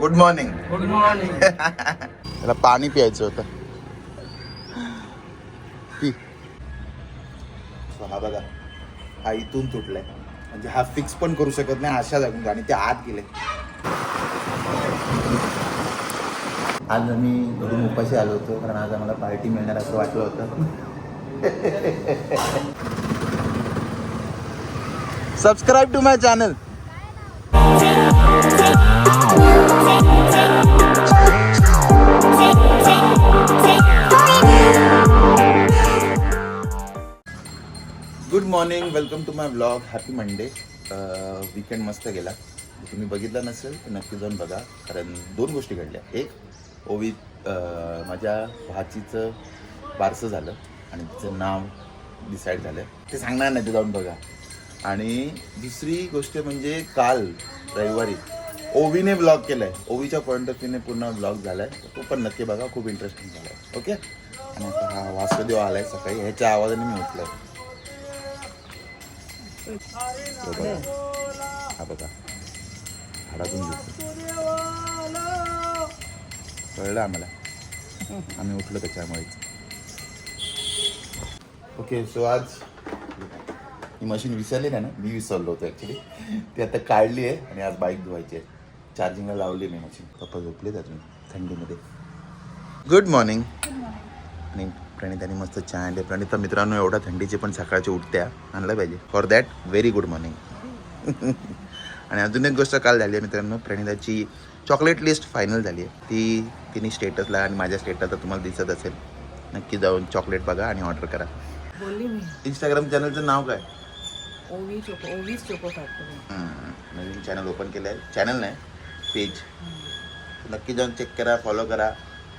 Good morning good morning त्याला पाणी प्यायचं होतं. पी. हा बघा हा इथून तुटलाय. म्हणजे हा फिक्स पण करू शकत नाही अशा जागून आणि ते आत गेले. आज आम्ही घरून उपाशी आलो होतो कारण आज आम्हाला पार्टी मिळणार असं वाटलं होतं. Subscribe to my channel good morning welcome to my blog happy Monday weekend मस्त गेला. तुम्ही बघितला नसेल तर नक्की जाऊन बघा. कारण दोन गोष्टी घडल्या. एक ओवी माझ्या भाचीचं बारसं झालं आणि तिचं नाव डिसाईड झालं. ते सांगणार नाही ते जाऊन बघा. आणि दुसरी गोष्ट म्हणजे काल रविवारी ओवीने ब्लॉग केलाय. ओवीच्या पॉईंट ऑफ व्ह्यूने पूर्ण ब्लॉग झालाय. तो पण नक्की बघा खूप इंटरेस्टिंग झालाय. ओके आणि आता हा वासुदेव आलाय सकाळी. ह्याच्या आवाजाने मी उठलोय. हा बघा. हाडातून कळलं आम्हाला? आम्ही उठलो त्याच्यामुळेच. ओके सो आज ही मशीन विसरली नाही ना? मी विसरलो होतो ॲक्च्युली ती आता काढली आहे आणि आज बाईक धुवायची आहे. चार्जिंगला लावली मी मशीन. पप्पा झोपलेत अजून थंडीमध्ये. गुड मॉर्निंग आणि प्रणिताने मस्त चहा आणले. प्रणिता मित्रांनो एवढ्या थंडीचे पण सकाळचे उठत्या. आणलं पाहिजे. For that very good morning आणि अजून एक गोष्ट काल झाली आहे मित्रांनो. प्रणिताची चॉकलेट लिस्ट फायनल झाली आहे. ती तिने स्टेटसला आणि माझ्या स्टेटसला तुम्हाला दिसत असेल. नक्की जाऊन चॉकलेट बघा आणि ऑर्डर करा. बोलली मी. इंस्टाग्राम चॅनलचं नाव काय? ओवी चोको ओवीच चोको नवीन चॅनल ओपन केलं आहे चॅनल नाही. पेज नक्की जाऊन चेक करा फॉलो करा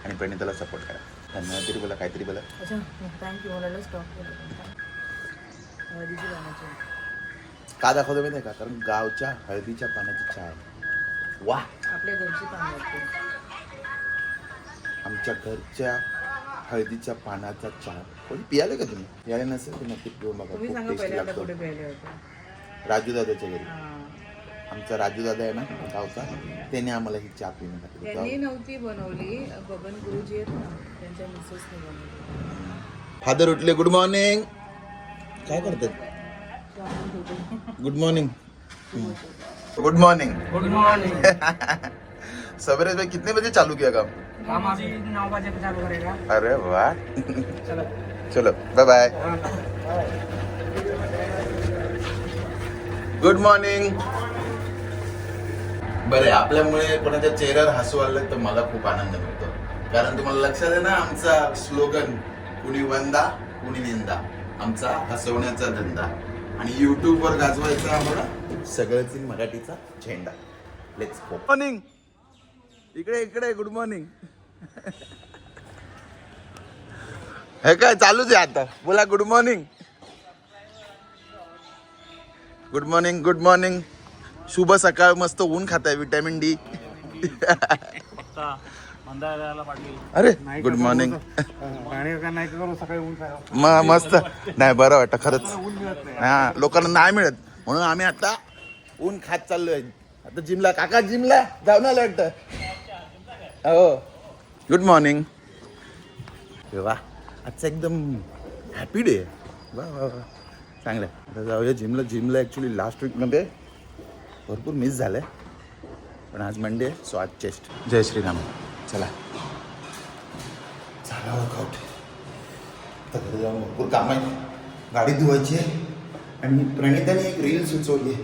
आणि प्रणिताला सपोर्ट करा. धन्यवाद तरी बोला काहीतरी बोला. अच्छा थँक्यू मला का दाखवतो माहिती का? कारण गावच्या हळदीच्या पाण्याची चहा आहे. वा आपल्या घरची पाणी आमच्या घरच्या हळदीच्या पानाचा चहा कोणी पियाले का तुम्ही? पियाले नसेल तर नक्की पिऊन बघा. खूप टेस्टी लागतो. राजू दादाच्या घरी. आमचा राजू दादा आहे ना गावचा त्याने आम्हाला ही चहा पिऊन त्यांनी नव्हती बनवली. बबन गुरुजी आहेत ना त्यांच्या मिसेसने बनवली. फादर उठले गुड मॉर्निंग काय करतात? Good morning good morning good morning सवेरे भाई कितने बजे चालू किया काम? काम अभी नौ बजे पे चालू करेगा। अरे वाह। चलो। चलो बाय बाय गुड मॉर्निंग बरे आपल्यामुळे कोणाच्या चेहऱ्यावर हसू आलं तर मला खूप आनंद मिळतो. कारण तुम्हाला लक्षात आहे ना आमचा स्लोगन कुणी वंदा कुणी निंदा. आमचा हसवण्याचा धंदा. आणि YouTube वर गाजवायचा आम्हाला सगळंच मराठीचा झेंडा. लेट्स गो मॉर्निंग इकडे इकडे गुड मॉर्निंग हे काय चालूच आहे आता? बोला good morning good morning good morning शुभ सकाळ मस्त ऊन खाताय विटॅमिन डी अरे गुड मॉर्निंग राणे का नाही करू? सकाळी ऊन काय म मस्त. नाही बरं वाटतं खरंच. हा लोकांना नाही मिळत. म्हणून आम्ही आता ऊन खात चाललोय. आता जिमला काका जिमला? जाऊन आलं वाटतं. हो. गुड मॉर्निंग वा आजचा एकदम हॅपी डे वा वा वा. चांगलं. आता जाऊया जिमला. जिमला ॲक्च्युली लास्ट वीकमध्ये भरपूर मिस झालं पण आज मंडे सो आज चेस्ट जय श्रीराम. चला. चला वर्कआउट आता घरी जाऊन भरपूर काम आहे गाडी धुवायची आहे. आणि प्रणिताने एक रील सुचवली आहे.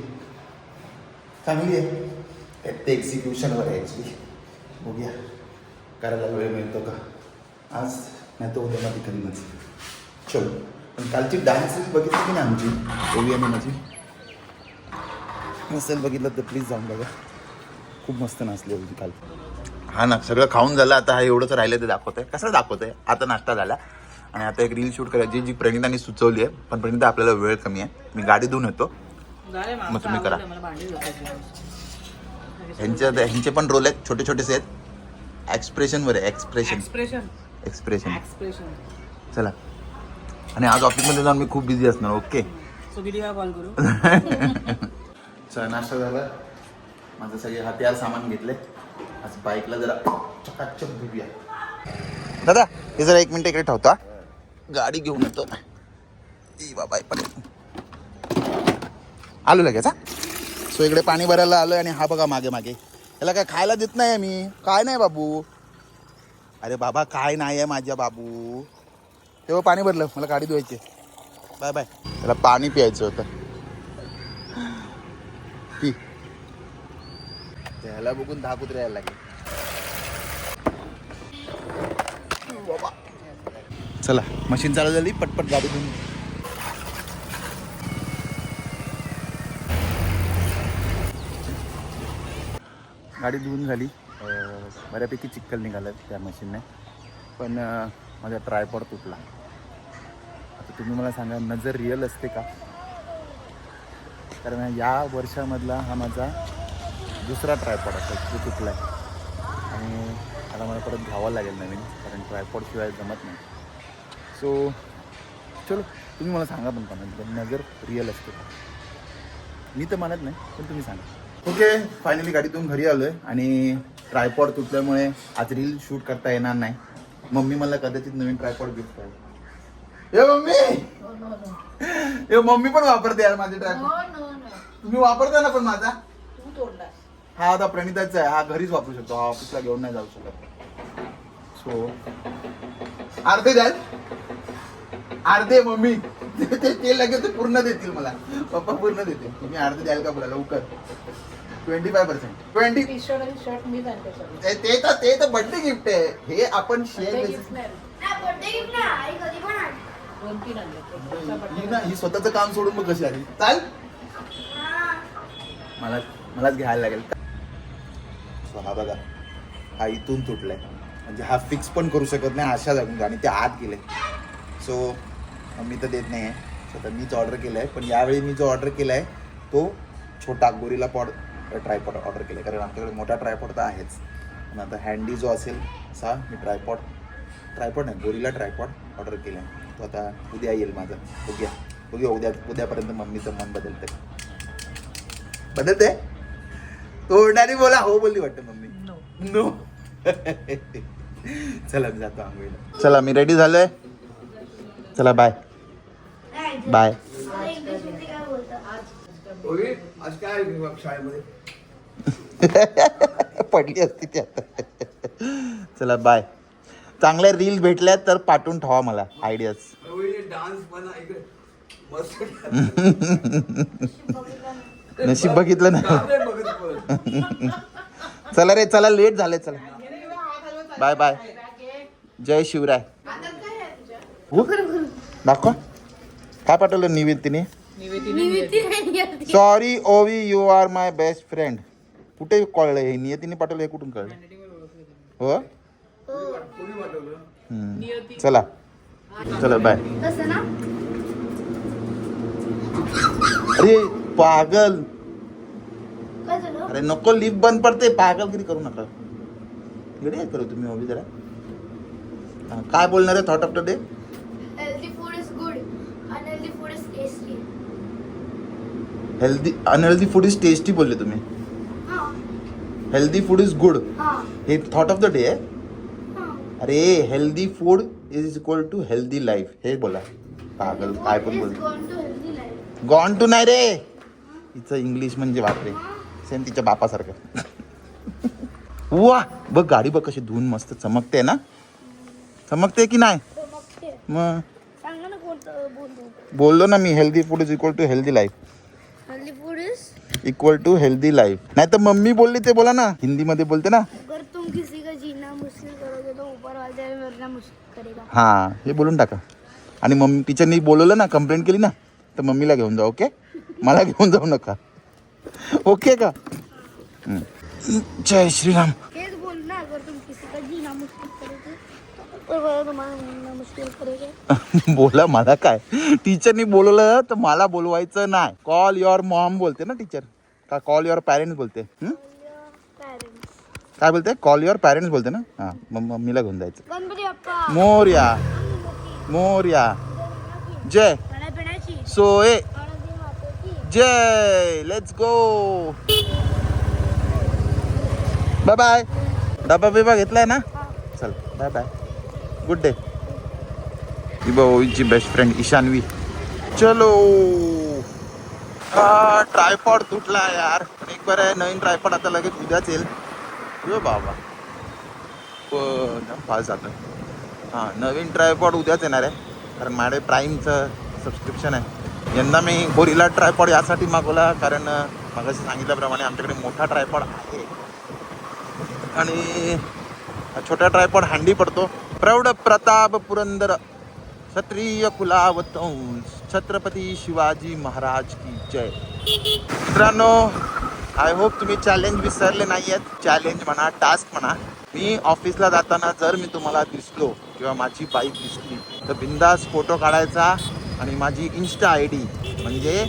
चांगली आहे. ते एक्झिक्युशनवर आहे ॲक्च्युली बघूया. करायला वेळ मिळतो का? आज नाही तर उद्या मध्ये करीनच चलो. पण कालची डान्स बघितली की नाही आमची? ओवी आणि माझी? नसेल बघितलं तर प्लीज जाऊन बघा. खूप मस्त नाचली होती काल. हा ना सगळं खाऊन झालं. आता हा एवढंच राहिलं ते दाखवतंय. कसं दाखवतंय? आता नाश्ता झाला. आणि आता एक रील शूट करायची जी प्रणिताने सुचवली आहे पण प्रणिता आपल्याला वेळ कमी आहे. मी गाडी धुवून येतो. मग तुम्ही करा. ह्यांच्या ह्यांचे पण रोल आहेत. छोटे छोटेसे आहेत एक्सप्रेशनवर आहे. एक्सप्रेशन एक्सप्रेशन एक्सप्रेशन एक्सप्रेशन चला. आणि आज ऑफिसमध्ये जाऊन मी खूप बिझी असणार ओके कॉल करू. चला नाश्ता झाला. माझं सगळे हत्यार सामान घेतले. आज बाईकला जरा चकाचक धुऊया दादा हे जरा एक मिनिट इकडे ठेवतो गाडी घेऊन येतो. ई बाबा पण आलो लगेच हा. सो इकडे पाणी भरायला आलोय आणि हा बघा मागे मागे. त्याला काय खायला देत नाही मी. काय नाही बाबू. अरे बाबा काय नाही आहे माझ्या बाबू. तेव्हा पाणी भरलं. मला गाडी धुवायची आहे. बाय बाय त्याला पाणी प्यायचं होतं. त्याला बघून दहा कुत्रे यायला लागले. बाबा. चला मशीन चालू झाली पटपट गाडी घेऊन गाडी धुवून झाली. बऱ्यापैकी चिक्कल निघालं त्या मशीनने. पण माझा ट्रायपॉड तुटला. आता तुम्ही मला सांगा नजर रिअल असते का? कारण या वर्षामधला हा माझा दुसरा ट्रायपॉड असा जो तुटला आहे आणि आता मला परत घ्यावा लागेल नवीन कारण ट्रायपॉड शिवाय जमत नाही. सो चलो तुम्ही मला सांगा पण का नजर रिअल असते. का मी तर म्हणत नाही पण तुम्ही सांगा. ओके फायनली गाडीतून घरी आलोय आणि ट्रायपॉड तुटल्यामुळे आज रील शूट करता येणार नाही. मम्मी मला कदाचित नवीन ट्रायपॉड गिफ्ट करेल. ए मम्मी! ए मम्मी पण वापरते यार माझे ट्रायपॉड तुम्ही वापरता ना पण माझा? तू तोडला हा आता प्रणिताचा आहे. हा घरीच वापरू शकतो. हा ऑफिसला घेऊन नाही जाऊ शकत. सो अर्धे द्याल? अर्धे मम्मी. ते- ते ते लगेच ते पूर्ण देतील मला. पप्पा पूर्ण देतील. तुम्ही अर्धे द्याल का बोला लवकर? ट्वेंटी फाय पर्सेंट ट्वेंटी ते तर ते तर बर्थडे गिफ्ट आहे. हे आपण ते शेअर गिफ्ट नाही. नाही बर्थडे गिफ्ट नाही आई कधी पण आण. दोन तीन आणले ही ना ही स्वतःचं काम सोडून मग कशी आली? चाल. मला मलाच घ्यायला लागेल. सो हा बघा. हा इथून तुटलाय. म्हणजे हा फिक्स पण करू शकत नाही अशा जागून आणि ते आत गेले सो मी तर देत नाही आहे सो तर मीच ऑर्डर केलं आहे पण यावेळी मी जो ऑर्डर केला आहे तो छोटा गोरीला पॉड ट्रायपॉड ऑर्डर केला आहे कारण आमच्याकडे मोठा ट्रायपॉड तर आहेच. पण आता हँडी जो असेल असा मी ट्रायपॉड ट्रायपॉड नाही गोरीला ट्रायपॉड ऑर्डर केला आहे तो आता उद्या येईल माझा. बघूया बघूया उद्या उद्यापर्यंत मम्मीचं मन बदलतं बदलते तोंडाने बोला हो बोलली वाटतं मम्मी. नो चला मी जातो आंघोळीला. चला मी रेडी झालोय. चला बाय बाय आज काय शाळेमध्ये? पडली असती ती आता. चला बाय चांगल्या रील भेटल्या तर पाठवून ठेवा मला आयडियाज डान्स मस्त. नशीब बघितलं ना. चला रे चला लेट झालंय चला. बाय बाय जय शिवराय? दाखवा. काय पाठवलं निवेदिने sorry Ovi you are my best friend कुठे कळलं हे? नियतीने पाठवलं हे कुठून कळलं? हो. चला. चला बाय अरे पागल। अरे नको लिफ्ट बंद पडते पागलगिरी करू नका आहे करू तुम्ही ओवी जरा। हा, काय बोलणार आहे thought of the day healthy is good unhealthy food is tasty बोलले तुम्ही। हेल्दी फ़ूड इज़ गुड हे। थॉट ऑफ़ द डे आहे अरे healthy food is equal to healthy life हे बोला पागल काय पण बोल गॉन टू नाही रे। हिचं इंग्लिश म्हणजे बापरे. सेम तिच्या बापासारखं. वा बघ गाडी बघ कशी धुवून मस्त चमकते ना. चमकते की नाही? मग? बोललो ना मी healthy food is equal to healthy life healthy food is equal to healthy life नाही तर मम्मी बोलली ते बोला ना. हिंदीमध्ये बोलते ना. हां हे बोलून टाका. आणि मम्मी टीचरनी बोलवलं ना कंप्लेंट केली ना तर मम्मीला घेऊन जा ओके मला घेऊन जाऊ नका. ओके का. जय श्रीराम. बोल ना अगर तुम किसी का जीना मुश्किल करोगे. तो ऊपर वाला तुम्हारा मरना मुश्किल करेगा. बोला मला काय? टीचरनी बोलवलं तर मला बोलवायचं नाही. कॉल युअर मॉम बोलते ना टीचर? का कॉल युअर पॅरेंट्स बोलते? हं? काय बोलते? कॉल युअर पॅरेंट्स बोलते ना? हां मग मम्मीला घेऊन जायचं. मोर्या. मोर्या. जय. सोय. जय लेट्स गो बाय बाय डबा बिबा घेतलाय ना? चल बाय बाय गुड डे ही बेस्ट फ्रेंड ईशानवी. चलो. ट्रायपॉड तुटला यार. पण एक बरं आहे नवीन ट्रायपॉड आता लगेच उद्याच येईल. यो बाबा. फास्ट जातं हां नवीन ट्रायपॉड उद्याच येणार आहे. कारण माझ्या प्राईमचं सबस्क्रिप्शन आहे. यंदा मी गोरिला ट्रायपॉड यासाठी मागवला कारण मागाशी सांगितल्याप्रमाणे आमच्याकडे मोठा ट्रायपॉड आहे. आणि छोटा ट्रायपॉड हँडी पडतो. प्रौढ प्रताप पुरंदर क्षत्रिय कुलावत छत्रपती शिवाजी महाराज की जय. मित्रांनो आय होप तुम्ही चॅलेंज विसरले नाही आहेत चॅलेंज म्हणा टास्क म्हणा. मी ऑफिसला जाताना जर मी तुम्हाला दिसलो किंवा माझी बाईक दिसली तर बिंदास फोटो काढायचा. आणि माझी इन्स्टा आय डी म्हणजे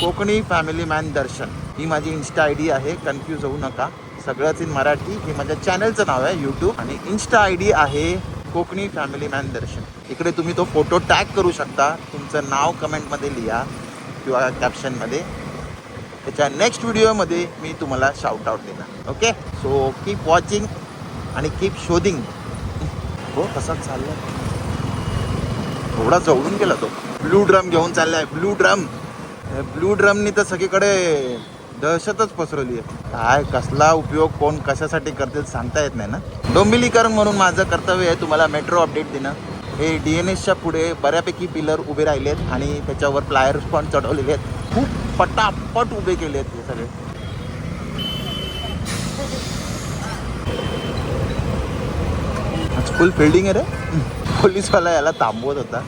कोकणी फॅमिली मॅन दर्शन. ही माझी इन्स्टा आय डी आहे. कन्फ्यूज होऊ नका. सगळंच इन मराठी. हे माझ्या चॅनलचं नाव आहे यूट्यूब आणि इन्स्टा आय डी आहे कोकणी फॅमिली मॅन दर्शन. इकडे तुम्ही तो फोटो टॅग करू शकता. तुमचं नाव कमेंटमध्ये लिहा किंवा कॅप्शनमध्ये त्याच्या नेक्स्ट व्हिडिओमध्ये मी तुम्हाला शाउट आउट देणार. ओके सो कीप वॉचिंग आणि कीप शोधिंग. हो कसाच चाललं थोडा जवळून गेला तो. ब्लू ड्रम घेऊन चाललाय. ब्लू ड्रम ब्लू ड्रमनी तर सगळीकडे दहशतच पसरवली आहे. काय कसला उपयोग कोण कशासाठी करतील सांगता येत नाही ना? डोंबिलीकरण म्हणून माझं कर्तव्य आहे तुम्हाला मेट्रो अपडेट देणं. हे डी एन एसच्या पुढे बऱ्यापैकी पिलर उभे राहिलेत आणि त्याच्यावर प्लायर्स पण चढवलेले आहेत. खूप पटापट उभे केले आहेत हे सगळे. आज फुल फिल्डिंग आहे रे? पोलीसवाला याला थांबवत होता.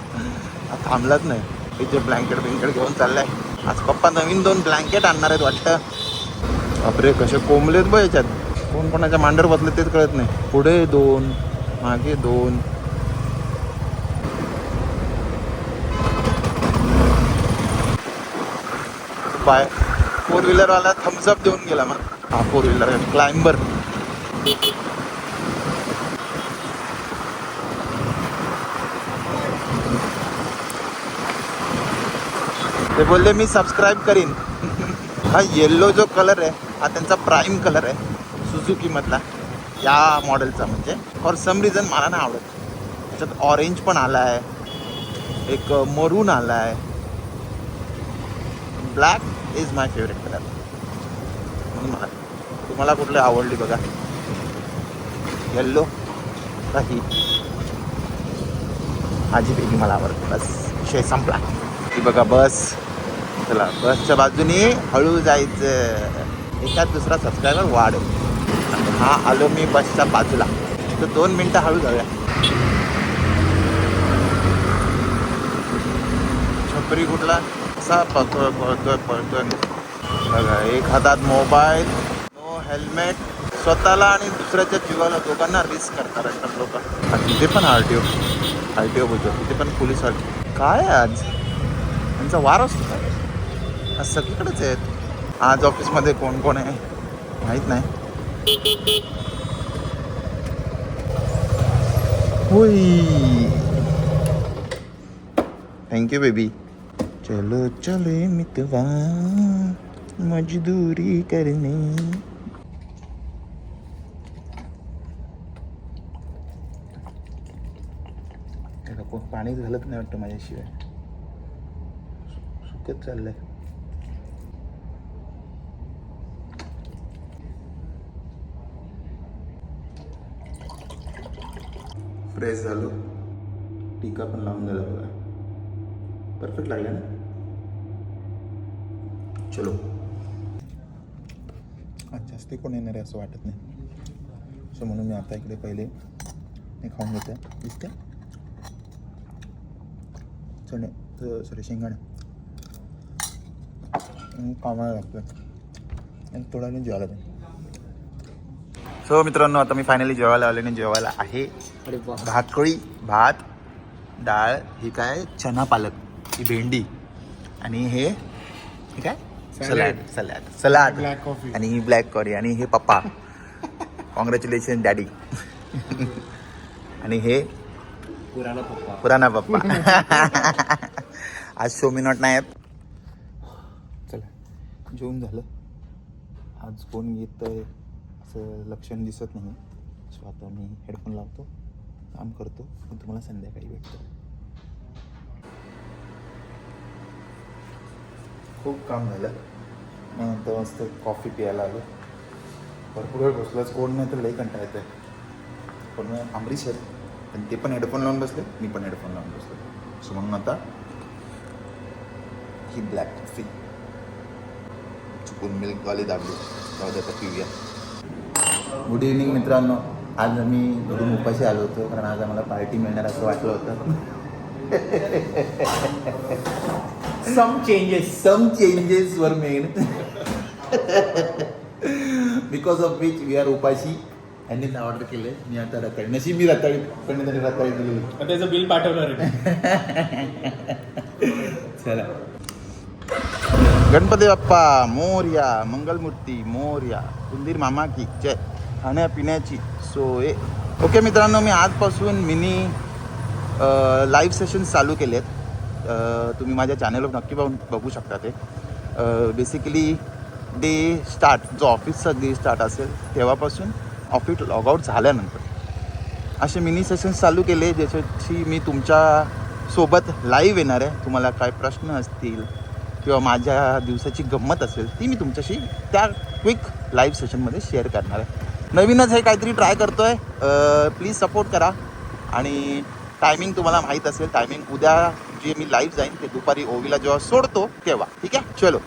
हा थांबलाच नाही. तिचे ब्लँकेट बिंकेट घेऊन चाललाय. आज पप्पा नवीन दोन ब्लँकेट आणणार आहेत वाटतं. बापरे कसे कोंबलेत बघ याच्यात. कोण कोणाच्या मांडर बसले तेच कळत नाही. पुढे दोन मागे दोन. बाय. फोर व्हीलरवाला थम्सअप देऊन गेला मग. हा फोर व्हीलर क्लाइंबर ते बोलले मी सबस्क्राईब करीन. हा येल्लो जो कलर आहे हा त्यांचा प्राईम कलर आहे सुझुकीमधला या मॉडेलचा म्हणजे. फॉर सम रिझन मला नाही आवडत. त्याच्यात ऑरेंज पण आला आहे एक मरून आला आहे black is my favourite colour म्हणून मला तुम्हाला कुठली आवडली बघा. येल्लो काही माझी बेबी मला आवडते बस विषय संपला. की बघा बस. चला बसच्या बाजूने हळू जायचं. एकाच दुसरा सबस्क्रायबर वाढ हा आलो मी बसच्या बाजूला. तर दोन मिनटं हळू जाऊया. छपरी कुठला? असा पळतोय पळतोय पळतोय. बघा एक हातात मोबाईल नो हेल्मेट स्वतःला आणि दुसऱ्याच्या जीवाला दोघांना रिस्क करतात असतात लोक. तिथे पण R T O R T O बोलतो तिथे पण पोलीस आर काय आहे आज? त्यांचा वार असतो काय? आज सगळीकडेच आहेत. आज ऑफिसमध्ये कोण कोण आहे माहीत नाही. होई थँक्यू बेबी चलो चले मितवा. मजदूरी करणे त्याला कोण पाणीच घालत नाही वाटतं माझ्याशिवाय. सुकत चाललंय. फ्रेश झालो. टीका पण लावून झाला बघा परफेक्ट लागला ना? चलो. आज ते कोण येणार आहे असं वाटत नाही. सो म्हणून मी आता इकडे पहिले हे खाऊन घेते. दिसते चणे सॉरी शेंगाणे कामाला लागतं आणि थोडा वेळाने जेवायला सो मित्रांनो आता मी फायनली जेवायला आल्याने जेवायला आहे भाकळी भात डाळ ही काय? चना पालक ही भेंडी आणि हे काय? Salad salad salad. आणि ही ब्लॅक कॉरी आणि हे पप्पा. कॉंग्रॅच्युलेशन डॅडी आणि हे पुराणा पप्पा. पुराणा पप्पा. आज शो मिनॉट नाही आहेत चला जेवून झालं. आज कोण येत आहे त्याचं लक्षण दिसत नाही. सो आता मी हेडफोन लावतो काम करतो आणि तुम्हाला संध्याकाळी भेटतो. खूप काम झालं. मग नंतर मस्त कॉफी प्यायला आलो. भरपूर वेळ बसलाच कोण नाही तर लई कंटाळा येतं पण मग अमरीश आणि ते पण हेडफोन लावून बसले. मी पण हेडफोन लावून बसलो. सो म्हणून आता ही ब्लॅक कॉफी चुकून मिल्कवाली दाबली. जाऊ दे आता पिऊया. गुड इव्हनिंग मित्रांनो. आज आम्ही घरून उपाशी आलो होतो कारण आज आम्हाला पार्टी मिळणार असं वाटलं होतं. Some changes some changes were made because of which we are उपाशी यांनी ऑर्डर केले मी आता रताळी. नशी मी रताळी. पण त्यांनी रताळी दिली. त्याचं बिल पाठवणार आहे चला. गणपती बाप्पा मोर्या मंगलमूर्ती मोर्या. कुंदीर मामा की जय. खाण्यापिण्याची सोय ओके मित्रांनो मी आजपासून मिनी लाईव्ह सेशन्स चालू केले आहेत तुम्ही माझ्या चॅनलवर नक्की पाहून बघू शकता ते. बेसिकली डे स्टार्ट जो ऑफिसचा डे स्टार्ट असेल तेव्हापासून ऑफिस लॉगआउट झाल्यानंतर. असे मिनी सेशन्स चालू केले ज्याच्याशी मी तुमच्यासोबत लाईव्ह येणार आहे. तुम्हाला काय प्रश्न असतील किंवा माझ्या दिवसाची गंमत असेल ती मी तुमच्याशी त्या क्विक लाईव्ह सेशनमध्ये शेअर करणार आहे. नवीनच हे काहीतरी ट्राय करतोय. प्लीज सपोर्ट करा. आणि टायमिंग तुम्हाला माहीत असेल टायमिंग उद्या जे मी लाईव्ह जाईन ते दुपारी ओवीला जेव्हा सोडतो तेव्हा. ठीक आहे? चलो.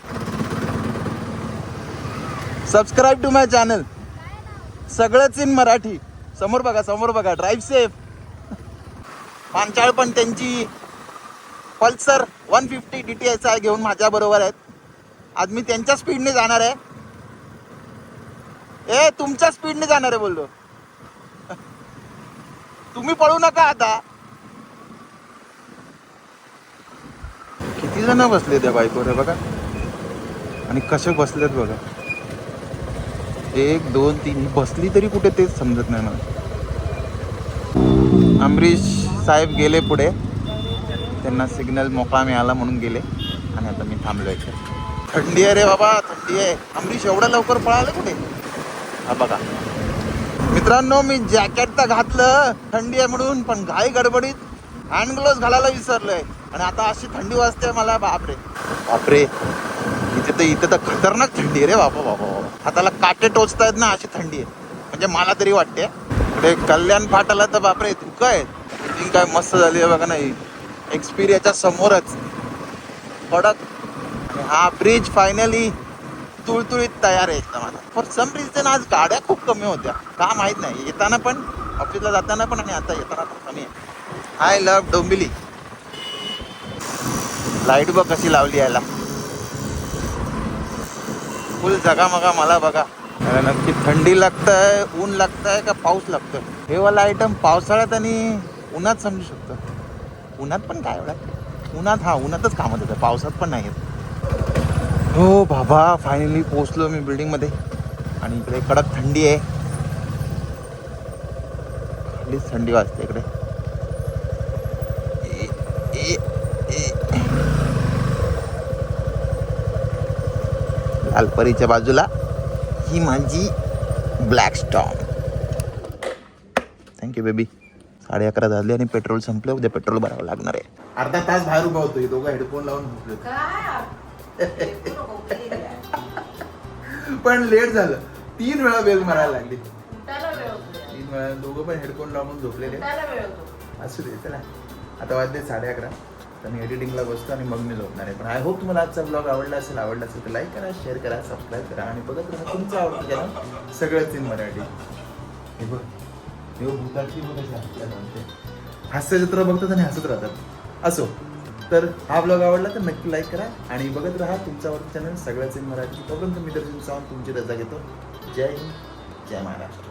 सबस्क्राईब टू माय चॅनल सगळंच इन मराठी. समोर बघा समोर बघा. ड्राईव्ह सेफ पांचाळ पण त्यांची. Pulsar one fifty D T S I घेऊन माझ्या बरोबर आहेत. आज मी त्यांच्या स्पीडने जाणार आहे. ए तुमच्या स्पीडने जाणार आहे बोललो. तुम्ही पळू नका आता. किती जण बसले त्या बाईकवर बघा. आणि कसे बसलेत बघा. एक दोन तीन बसली तरी कुठे तेच समजत नाही मला. अमरीश साहेब गेले पुढे. त्यांना सिग्नल मोकळा मिळाला म्हणून गेले. आणि आता मी थांबलो इथे. थंडी आहे रे बाबा थंडी आहे. अमरीश एवढ्या लवकर पळाले कुठे? हा बघा. मित्रांनो मी जॅकेट तर घातलं थंडी आहे म्हणून पण घाई गडबडीत हँड ग्लोव्ह घालायला विसरलोय. आणि आता अशी थंडी वाजते मला बापरे. बापरे. इथे तर इथे तर खतरनाक थंडी आहे रे बाबा बाबा बाबा हाताला काटे टोचतायत ना अशी थंडी आहे. म्हणजे मला तरी वाटते. इकडे कल्याण फाटाला तर बापरे धुकं आहे. बिल्डिंग काय मस्त झाली आहे बघा नाही एक्सपिरियाच्या समोरच. कडक हा ब्रिज फायनली तुळतुळीत तयार आहे एकदम आता फॉर सम रिझन आज गाड्या खूप कमी होत्या. का माहीत नाही. येताना पण ऑफिसला जाताना पण आणि आता येताना पण कमी आहे. आय लव्ह डोंबिली लाइट बघ कशी लावली यायला. फुल जगामगा मला बघा. अरे नक्की थंडी लागतंय ऊन लागतंय का पाऊस लागतोय? हे वाला आयटम पावसाळ्यात आणि उन्हात समजू शकतो. उन्हात पण काय एवढा? उन्हात हा उन्हातच कामत येतं पावसात पण नाही येत. हो बाबा फायनली पोचलो मी बिल्डिंगमध्ये आणि इकडे कडक थंडी आहे. खालीच थंडी वाजते इकडे. ए, ए, ए. लालपरीच्या बाजूला ही माझी ब्लॅक स्टॉम थँक्यू बेबी साडे अकरा झाले आणि पेट्रोल संपलं. उद्या पेट्रोल भरावं लागणार आहे. अर्धा तास बाहेर उभा होतो दोघं हेडफोन लावून पण लेट झालं. तीन वेळा बेल मारायला लागली. तीन वेळा दोघं पण हेडफोन लावून झोपलेले. असू दे चला. आता वाजले साडे अकरा. तर मी एडिटिंगला बसतो आणि मग मी झोपणार आहे. पण आय होप तुम्हाला आजचा ब्लॉग आवडला असेल आवडला असेल तर लाईक करा शेअर करा सबस्क्राईब करा आणि बघत राहा तुमचं आवडतं चॅनल सगळंच इन मराठी. हे बघ. बघ, भूताची बघ कशी हसतात आमचे. हास्यचित्र बघतात आणि हसत राहतात. असो. तर हा ब्लॉग आवडला तर नक्की लाईक करा आणि बघत राहा तुमचा आवडतं चॅनल सगळ्याच इन मराठी. तोपर्यंत मी दर्शन सावंत तुमची रजा घेतो. जय हिंद जय महाराष्ट्र.